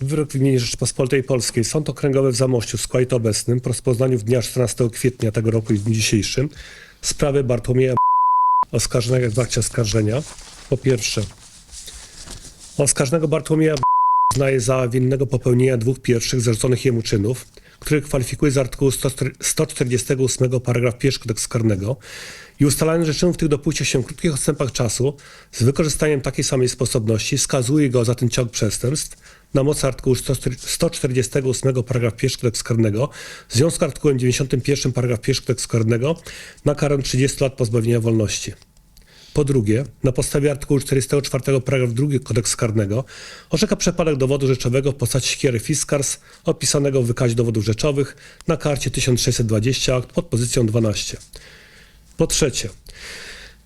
Wyrok w imieniu Rzeczypospolitej Polskiej. Sąd Okręgowy w Zamościu w składzie obecnym po rozpoznaniu w dnia 14 kwietnia tego roku i w dniu dzisiejszym sprawy Bartłomieja oskarżonego w akcie oskarżenia. Po pierwsze, oskarżonego Bartłomieja uznaje za winnego popełnienia dwóch pierwszych zarzuconych jemu czynów, których kwalifikuje z artykułu 148 paragraf 1 kodeksu karnego i ustalając, że czynów tych dopuścił się w krótkich odstępach czasu z wykorzystaniem takiej samej sposobności, skazuje go za ten ciąg przestępstw na mocy artykułu 148 paragraf 1 kodeksu karnego w związku z artykułem 91 paragraf 1 kodeksu karnego na karę 30 lat pozbawienia wolności. Po drugie, na podstawie artykułu 44 paragraf 2 kodeksu karnego orzeka przepadek dowodu rzeczowego w postaci siekiery Fiskars opisanego w wykazie dowodów rzeczowych na karcie 1620 akt pod pozycją 12. Po trzecie,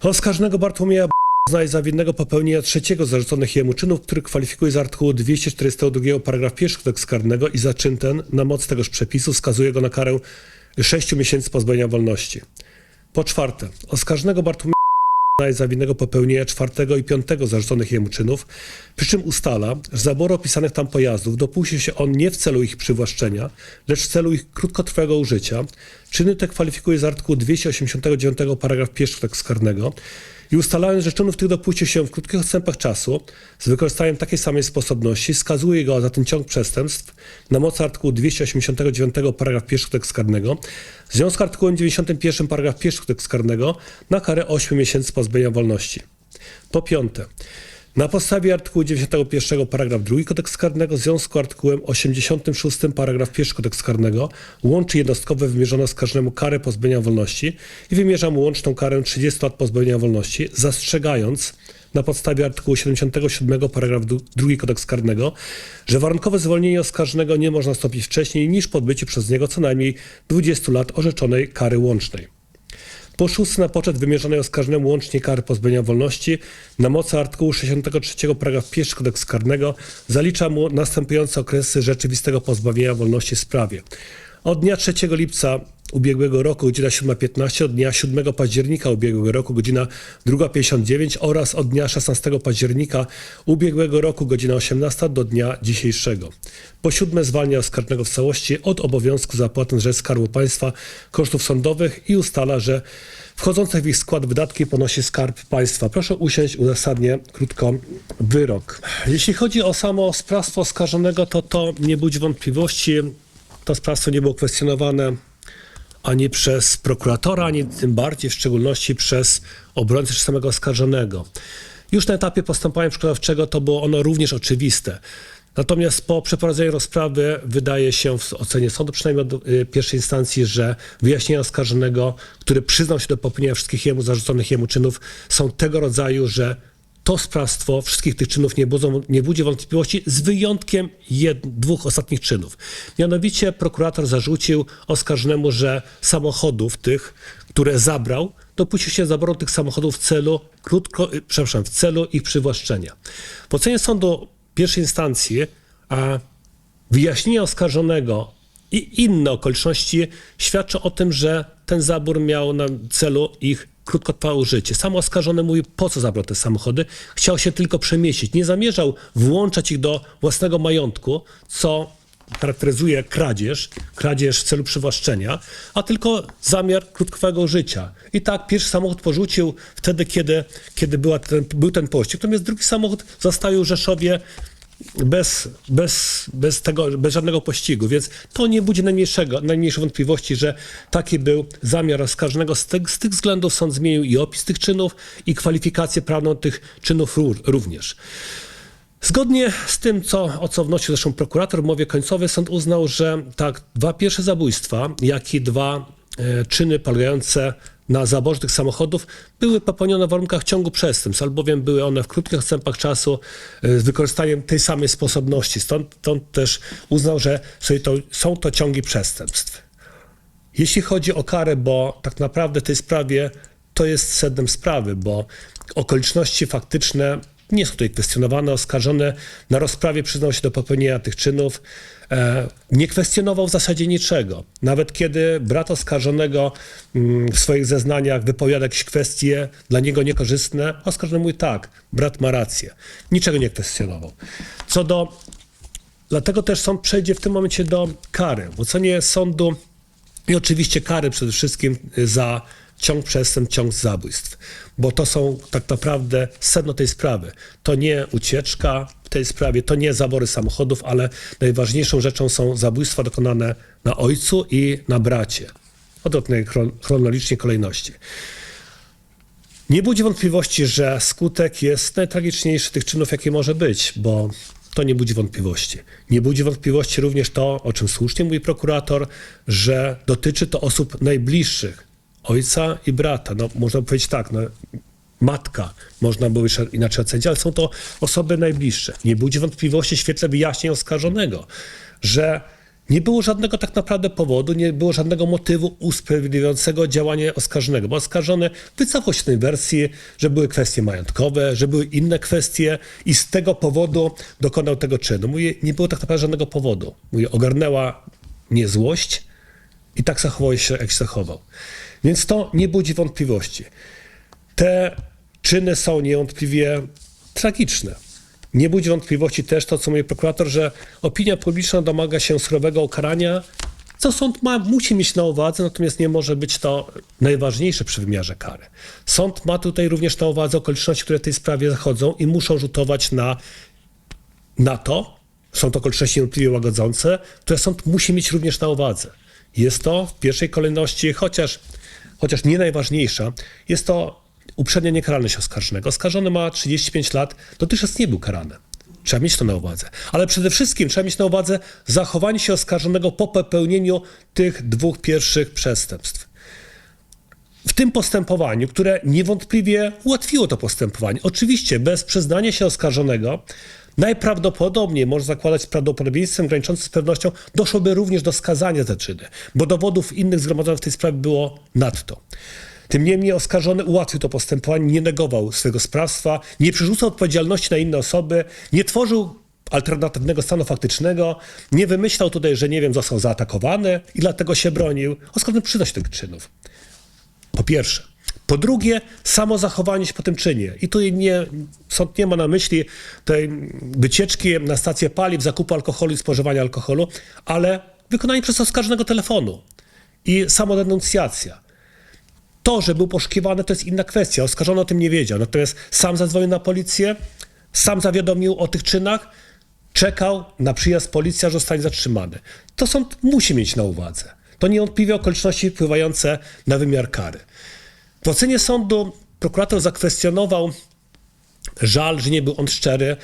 oskarżonego Bartłomieja uznaje za winnego popełnienia trzeciego zarzuconych jemu czynów, który kwalifikuje z artykułu 242 paragraf 1 kodeksu karnego i za czyn ten na moc tegoż przepisu wskazuje go na karę 6 miesięcy pozbawienia wolności. Po czwarte, oskarżonego Bartłomieja uznaje za winnego popełnienia czwartego i piątego zarzuconych jemu czynów, przy czym ustala, że zaboru opisanych tam pojazdów dopuścił się on nie w celu ich przywłaszczenia, lecz w celu ich krótkotrwałego użycia. Czyny te kwalifikuje z artykułu 289 paragraf 1 kodeksu karnego i ustalając, że czynów tych dopuścił się w krótkich odstępach czasu z wykorzystaniem takiej samej sposobności, skazuje go za ten ciąg przestępstw na mocy artykułu 289 paragraf 1 kodeksu karnego w związku z artykułem 91 paragraf 1 kodeksu karnego na karę 8 miesięcy pozbawienia wolności. Po piąte, na podstawie artykułu 91 paragraf 2 kodeksu karnego w związku z artykułem 86 paragraf 1 kodeksu karnego łączy jednostkowe wymierzone oskarżonemu karę pozbawienia wolności i wymierza mu łączną karę 30 lat pozbawienia wolności, zastrzegając na podstawie artykułu 77 paragraf 2 kodeksu karnego, że warunkowe zwolnienie oskarżonego nie można stopić wcześniej niż po odbyciu przez niego co najmniej 20 lat orzeczonej kary łącznej. Po szóste, na poczet wymierzonej oskarżonemu łącznie kary pozbawienia wolności na mocy artykułu 63 paragraf 1 kodeksu karnego zalicza mu następujące okresy rzeczywistego pozbawienia wolności w sprawie. Od dnia 3 lipca ubiegłego roku godzina 7.15, od dnia 7 października ubiegłego roku godzina 2.59 oraz od dnia 16 października ubiegłego roku godzina 18 do dnia dzisiejszego. Po siódme zwalnia oskarżonego w całości od obowiązku zapłaty rzecz Skarbu Państwa kosztów sądowych i ustala, że wchodzące w ich skład wydatki ponosi Skarb Państwa. Proszę usiąść, uzasadnię krótko wyrok. Jeśli chodzi o samo sprawstwo oskarżonego, to to nie budzi wątpliwości. To sprawstwo nie było kwestionowane ani przez prokuratora, ani tym bardziej w szczególności przez obrońcę czy samego oskarżonego. Już na etapie postępowania przygotowawczego to było ono również oczywiste. Natomiast po przeprowadzeniu rozprawy wydaje się w ocenie sądu, przynajmniej od y, pierwszej instancji, że wyjaśnienia oskarżonego, który przyznał się do popełnienia wszystkich jemu zarzuconych jemu czynów, są tego rodzaju, że to sprawstwo wszystkich tych czynów nie, budzą, nie budzi wątpliwości, z wyjątkiem jed, dwóch ostatnich czynów. Mianowicie prokurator zarzucił oskarżonemu, że samochodów tych, które zabrał, dopuścił się zaboru tych samochodów w celu, krótko, y, przepraszam, w celu ich przywłaszczenia. W ocenie sądu pierwszej instancji a wyjaśnienie oskarżonego i inne okoliczności świadczą o tym, że ten zabór miał na celu ich krótkotrwałe użycie. Sam oskarżony mówi, po co zabrał te samochody. Chciał się tylko przemieścić. Nie zamierzał włączać ich do własnego majątku, co charakteryzuje kradzież, kradzież w celu przywłaszczenia, a tylko zamiar krótkotrwałego życia. I tak pierwszy samochód porzucił wtedy, kiedy, kiedy była ten, był ten pościg. Natomiast drugi samochód zostawił w Rzeszowie bez, bez, bez, tego, bez żadnego pościgu, więc to nie budzi najmniejszego, najmniejszej wątpliwości, że taki był zamiar oskarżonego. Z, tych- z tych względów sąd zmienił i opis tych czynów, i kwalifikację prawną tych czynów ró- również. Zgodnie z tym, co, o co wnosił zresztą prokurator w mowie końcowej, sąd uznał, że tak, dwa pierwsze zabójstwa, jak i dwa e, czyny polegające na zaborze tych samochodów były popełnione w warunkach ciągu przestępstw, albowiem były one w krótkich odstępach czasu e, z wykorzystaniem tej samej sposobności. Stąd, stąd też uznał, że to, są to ciągi przestępstw. Jeśli chodzi o karę, bo tak naprawdę w tej sprawie to jest sednem sprawy, bo okoliczności faktyczne nie są tutaj kwestionowane. Oskarżony na rozprawie przyznał się do popełnienia tych czynów. E, nie kwestionował w zasadzie niczego. Nawet kiedy brat oskarżonego mm, w swoich zeznaniach wypowiada jakieś kwestie dla niego niekorzystne, oskarżony mówi tak, brat ma rację. Niczego nie kwestionował. Co do Dlatego też sąd przejdzie w tym momencie do kary. W ocenie sądu i oczywiście kary przede wszystkim za ciąg przestępstw, ciąg zabójstw, bo to są tak naprawdę sedno tej sprawy. To nie ucieczka w tej sprawie, to nie zabory samochodów, ale najważniejszą rzeczą są zabójstwa dokonane na ojcu i na bracie. Odwrotnej chron- chronologicznej kolejności. Nie budzi wątpliwości, że skutek jest najtragiczniejszy tych czynów, jakie może być, bo to nie budzi wątpliwości. Nie budzi wątpliwości również to, o czym słusznie mówi prokurator, że dotyczy to osób najbliższych, ojca i brata. No, można powiedzieć tak, no, matka, można było jeszcze inaczej ocenić, ale są to osoby najbliższe. Nie budzi wątpliwości w świetle wyjaśnień oskarżonego, że nie było żadnego tak naprawdę powodu, nie było żadnego motywu usprawiedliwiającego działanie oskarżonego, bo oskarżony wycofał się tej wersji, że były kwestie majątkowe, że były inne kwestie i z tego powodu dokonał tego czynu. Mówię, nie było tak naprawdę żadnego powodu. Mówię, ogarnęła mnie złość i tak zachował się, jak się zachował. Więc to nie budzi wątpliwości. Te czyny są niewątpliwie tragiczne. Nie budzi wątpliwości też to, co mówi prokurator, że opinia publiczna domaga się surowego ukarania, co sąd ma, musi mieć na uwadze, natomiast nie może być to najważniejsze przy wymiarze kary. Sąd ma tutaj również na uwadze okoliczności, które w tej sprawie zachodzą i muszą rzutować na, na to, są to okoliczności niewątpliwie łagodzące, które sąd musi mieć również na uwadze. Jest to w pierwszej kolejności, chociaż, chociaż nie najważniejsza, jest to uprzednia niekaralność oskarżonego. Oskarżony ma 35 lat, dotychczas nie był karany. Trzeba mieć to na uwadze. Ale przede wszystkim trzeba mieć na uwadze zachowanie się oskarżonego po popełnieniu tych dwóch pierwszych przestępstw. W tym postępowaniu, które niewątpliwie ułatwiło to postępowanie, oczywiście bez przyznania się oskarżonego, najprawdopodobniej można zakładać z prawdopodobieństwem graniczącym z pewnością, doszłoby również do skazania za czyny, bo dowodów innych zgromadzonych w tej sprawie było nadto. Tym niemniej oskarżony ułatwił to postępowanie, nie negował swojego sprawstwa, nie przerzucał odpowiedzialności na inne osoby, nie tworzył alternatywnego stanu faktycznego, nie wymyślał tutaj, że nie wiem, został zaatakowany i dlatego się bronił. Oskarżony przyda się tych czynów. Po pierwsze. Po drugie, samo zachowanie się po tym czynie. I tu nie, sąd nie ma na myśli tej wycieczki na stację paliw, zakupu alkoholu i spożywania alkoholu, ale wykonanie przez oskarżonego telefonu i samodenuncjacja. To, że był poszukiwany, to jest inna kwestia. Oskarżony o tym nie wiedział. Natomiast sam zadzwonił na policję, sam zawiadomił o tych czynach, czekał na przyjazd policji, aż zostanie zatrzymany. To sąd musi mieć na uwadze. To niewątpliwie okoliczności wpływające na wymiar kary. W ocenie sądu prokurator zakwestionował żal, że nie był on szczery.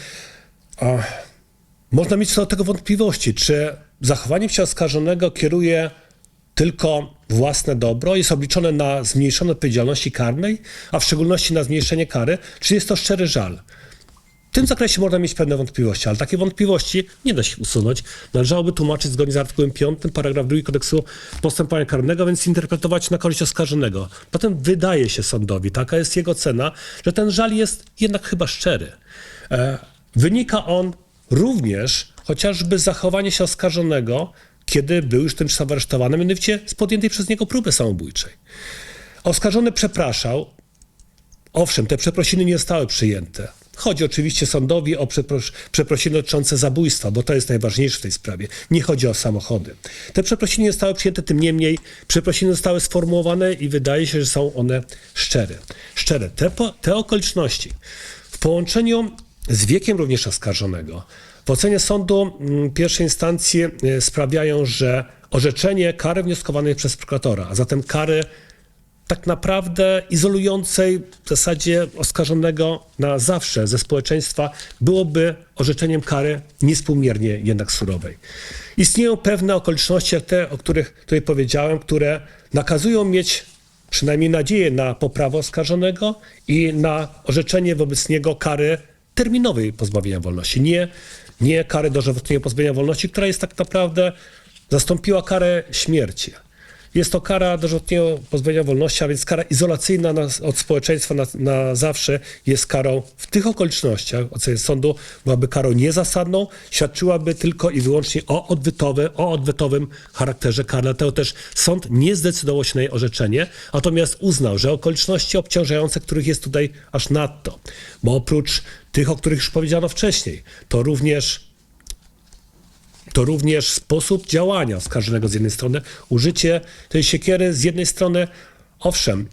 Można mieć co do tego wątpliwości, czy zachowaniem się oskarżonego kieruje tylko własne dobro, jest obliczone na zmniejszone odpowiedzialności karnej, a w szczególności na zmniejszenie kary, czy jest to szczery żal. W tym zakresie można mieć pewne wątpliwości, ale takie wątpliwości nie da się usunąć. Należałoby tłumaczyć zgodnie z artykułem 5, paragraf 2 kodeksu postępowania karnego, więc interpretować na korzyść oskarżonego. Potem wydaje się sądowi, taka jest jego cena, że ten żal jest jednak chyba szczery. E, wynika on również chociażby z zachowania się oskarżonego, kiedy był już tym czasem aresztowany, mianowicie z podjętej przez niego próby samobójczej. Oskarżony przepraszał, Owszem, te przeprosiny nie zostały przyjęte. Chodzi oczywiście sądowi o przepros- przeprosiny dotyczące zabójstwa, bo to jest najważniejsze w tej sprawie. Nie chodzi o samochody. Te przeprosiny nie zostały przyjęte, tym niemniej przeprosiny zostały sformułowane i wydaje się, że są one szczere. Szczere. Te, te okoliczności w połączeniu z wiekiem również oskarżonego w ocenie sądu mm, pierwszej instancji y, sprawiają, że orzeczenie kary wnioskowanej przez prokuratora, a zatem kary tak naprawdę izolującej w zasadzie oskarżonego na zawsze ze społeczeństwa byłoby orzeczeniem kary niespółmiernie jednak surowej. Istnieją pewne okoliczności, jak te, o których tutaj powiedziałem, które nakazują mieć przynajmniej nadzieję na poprawę oskarżonego i na orzeczenie wobec niego kary terminowej pozbawienia wolności, nie, nie kary dożywotniego pozbawienia wolności, która jest tak naprawdę zastąpiła karę śmierci. Jest to kara dożywotniego pozbawienia wolności, a więc kara izolacyjna na, od społeczeństwa na, na zawsze jest karą w tych okolicznościach, ocenie sądu, byłaby karą niezasadną, świadczyłaby tylko i wyłącznie o, odwytowe, o odwetowym charakterze kary. Dlatego też sąd nie zdecydował się na jej orzeczenie, natomiast uznał, że okoliczności obciążające, których jest tutaj aż nadto, bo oprócz tych, o których już powiedziano wcześniej, to również to również sposób działania oskarżonego z jednej strony, użycie tej siekiery z jednej strony, owszem,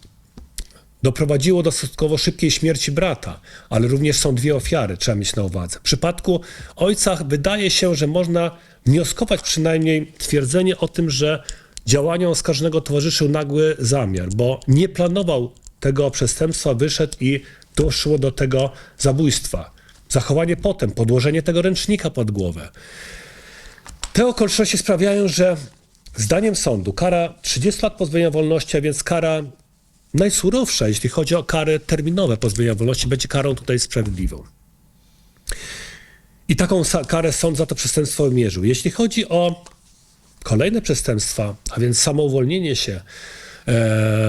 doprowadziło do stosunkowo szybkiej śmierci brata, ale również są dwie ofiary, trzeba mieć na uwadze. W przypadku ojca wydaje się, że można wnioskować przynajmniej twierdzenie o tym, że działaniom oskarżonego towarzyszył nagły zamiar, bo nie planował tego przestępstwa, wyszedł i doszło do tego zabójstwa. Zachowanie potem, podłożenie tego ręcznika pod głowę. Te okoliczności sprawiają, że zdaniem sądu kara 30 lat pozbawienia wolności, a więc kara najsurowsza, jeśli chodzi o kary terminowe pozbawienia wolności, będzie karą tutaj sprawiedliwą. I taką karę sąd za to przestępstwo wymierzył. Jeśli chodzi o kolejne przestępstwa, a więc samouwolnienie się e,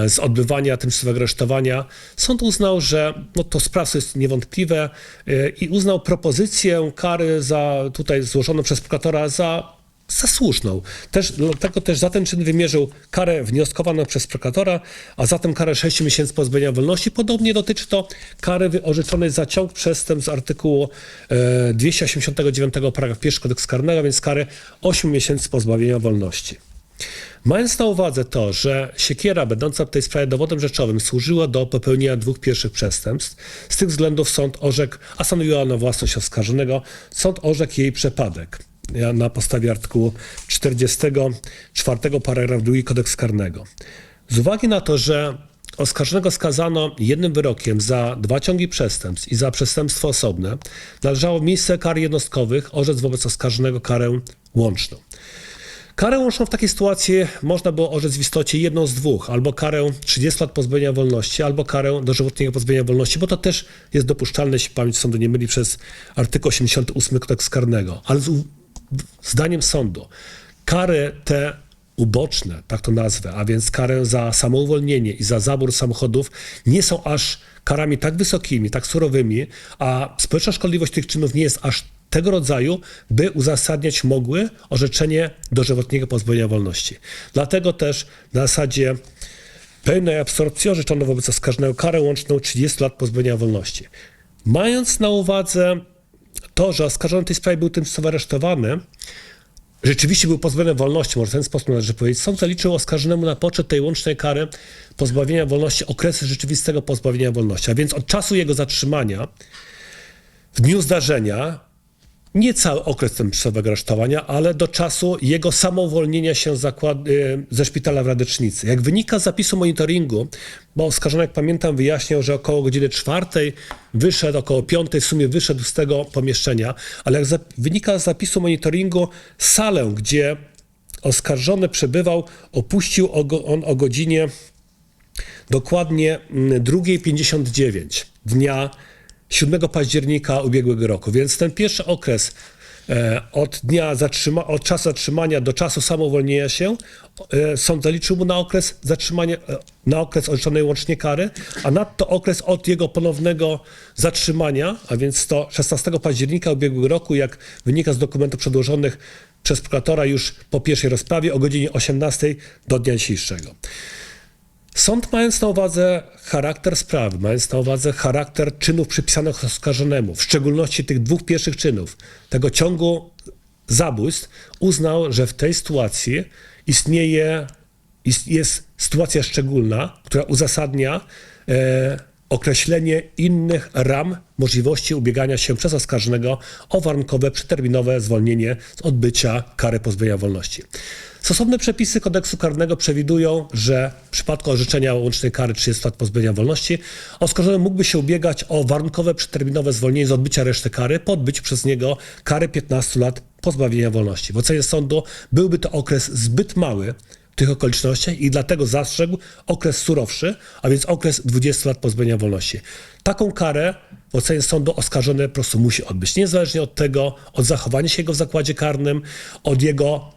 z odbywania tymczasowego aresztowania, sąd uznał, że no, to sprawstwo jest niewątpliwe e, i uznał propozycję kary za tutaj złożoną przez prokuratora za za słuszną. Też, dlatego też za ten czyn wymierzył karę wnioskowaną przez prokuratora, a zatem karę 6 miesięcy pozbawienia wolności. Podobnie dotyczy to kary orzeczonej za ciąg przestępstw z artykułu e, 289 paragraf 1 kodeksu karnego, więc kary 8 miesięcy pozbawienia wolności. Mając na uwadze to, że siekiera będąca w tej sprawie dowodem rzeczowym służyła do popełnienia dwóch pierwszych przestępstw, z tych względów sąd orzekł, a stanowiła ona własność oskarżonego, sąd orzekł jej przepadek na podstawie artykułu 44 paragraf 2 kodeks karnego. Z uwagi na to, że oskarżonego skazano jednym wyrokiem za dwa ciągi przestępstw i za przestępstwo osobne, należało w miejsce kar jednostkowych orzec wobec oskarżonego karę łączną. Karę łączną w takiej sytuacji można było orzec w istocie jedną z dwóch, albo karę 30 lat pozbawienia wolności, albo karę dożywotniego pozbawienia wolności, bo to też jest dopuszczalne, jeśli pamięć sądu nie myli, przez artykuł 88 kodeksu karnego. Ale z, zdaniem sądu kary te uboczne, tak to nazwę, a więc karę za samouwolnienie i za zabór samochodów nie są aż karami tak wysokimi, tak surowymi, a społeczna szkodliwość tych czynów nie jest aż tego rodzaju, by uzasadniać mogły orzeczenie dożywotniego pozbawienia wolności. Dlatego też na zasadzie pełnej absorpcji orzeczono wobec oskarżonego karę łączną 30 lat pozbawienia wolności. Mając na uwadze to, że oskarżony w tej sprawie był tymczasowo aresztowany, rzeczywiście był pozbawiony wolności, może w ten sposób należy powiedzieć, sąd zaliczył oskarżonemu na poczet tej łącznej kary pozbawienia wolności okresy rzeczywistego pozbawienia wolności. A więc od czasu jego zatrzymania w dniu zdarzenia nie cały okres tymczasowego aresztowania, ale do czasu jego samouwolnienia się y, ze szpitala w Radecznicy. Jak wynika z zapisu monitoringu, bo oskarżony, jak pamiętam, wyjaśniał, że około godziny czwartej wyszedł, około piątej w sumie wyszedł z tego pomieszczenia, ale jak wynika z zapisu monitoringu, salę, gdzie oskarżony przebywał, opuścił on o godzinie dokładnie mm, 2.59 dnia 7 października ubiegłego roku. Więc ten pierwszy okres e, od dnia zatrzyma, od czasu zatrzymania do czasu samowolnienia się e, sąd zaliczył mu na okres zatrzymania, e, na okres orzeczonej łącznie kary, a nadto okres od jego ponownego zatrzymania, a więc to 16 października ubiegłego roku, jak wynika z dokumentów przedłożonych przez prokuratora już po pierwszej rozprawie o godzinie 18 do dnia dzisiejszego. Sąd, mając na uwadze charakter sprawy, mając na uwadze charakter czynów przypisanych oskarżonemu, w szczególności tych dwóch pierwszych czynów, tego ciągu zabójstw, uznał, że w tej sytuacji istnieje, ist, jest sytuacja szczególna, która uzasadnia e, określenie innych ram możliwości ubiegania się przez oskarżonego o warunkowe, przeterminowe zwolnienie z odbycia kary pozbawienia wolności. Stosowne przepisy kodeksu karnego przewidują, że w przypadku orzeczenia łącznej kary 30 lat pozbawienia wolności oskarżony mógłby się ubiegać o warunkowe, przeterminowe zwolnienie z odbycia reszty kary po odbyciu przez niego kary 15 lat pozbawienia wolności. W ocenie sądu byłby to okres zbyt mały tych okolicznościach i dlatego zastrzegł okres surowszy, a więc okres 20 lat pozbawienia wolności. Taką karę w ocenie sądu oskarżony po prostu musi odbyć, niezależnie od tego, od zachowania się jego w zakładzie karnym, od jego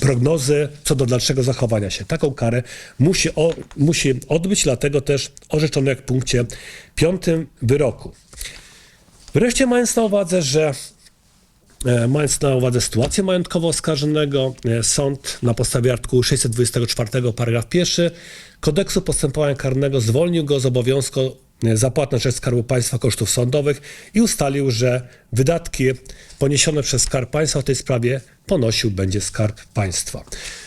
prognozy co do dalszego zachowania się. Taką karę musi, o, musi odbyć, dlatego też orzeczono jak w punkcie piątym wyroku. Wreszcie mając na uwadze, że mając na uwadze sytuację majątkową oskarżonego, e, sąd na podstawie artykułu 624 paragraf 1 kodeksu postępowania karnego zwolnił go z obowiązku e, zapłat na rzecz Skarbu Państwa kosztów sądowych i ustalił, że wydatki poniesione przez Skarb Państwa w tej sprawie ponosił będzie Skarb Państwa.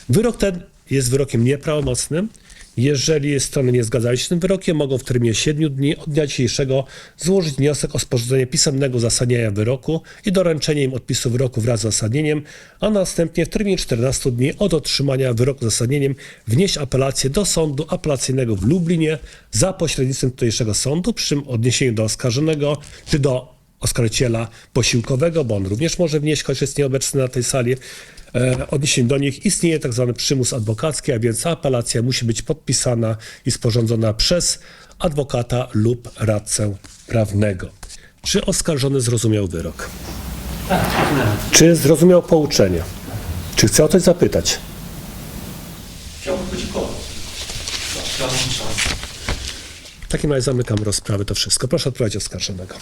Wyrok ten jest wyrokiem nieprawomocnym. Jeżeli strony nie zgadzają się z tym wyrokiem, mogą w terminie 7 dni od dnia dzisiejszego złożyć wniosek o sporządzenie pisemnego uzasadnienia wyroku i doręczenie im odpisu wyroku wraz z uzasadnieniem, a następnie w terminie 14 dni od otrzymania wyroku uzasadnieniem wnieść apelację do sądu apelacyjnego w Lublinie za pośrednictwem tutejszego sądu, przy czym odniesieniu do oskarżonego czy do oskarżyciela posiłkowego, bo on również może wnieść, choć jest nieobecny na tej sali, odniesieniu do nich istnieje tak zwany przymus adwokacki, a więc apelacja musi być podpisana i sporządzona przez adwokata lub radcę prawnego. Czy oskarżony zrozumiał wyrok? Czy zrozumiał pouczenie? Czy chce o coś zapytać? Chciałbym podziękować mi szansę. W takim razie zamykam rozprawę, to wszystko. Proszę odpowiedzieć oskarżonego.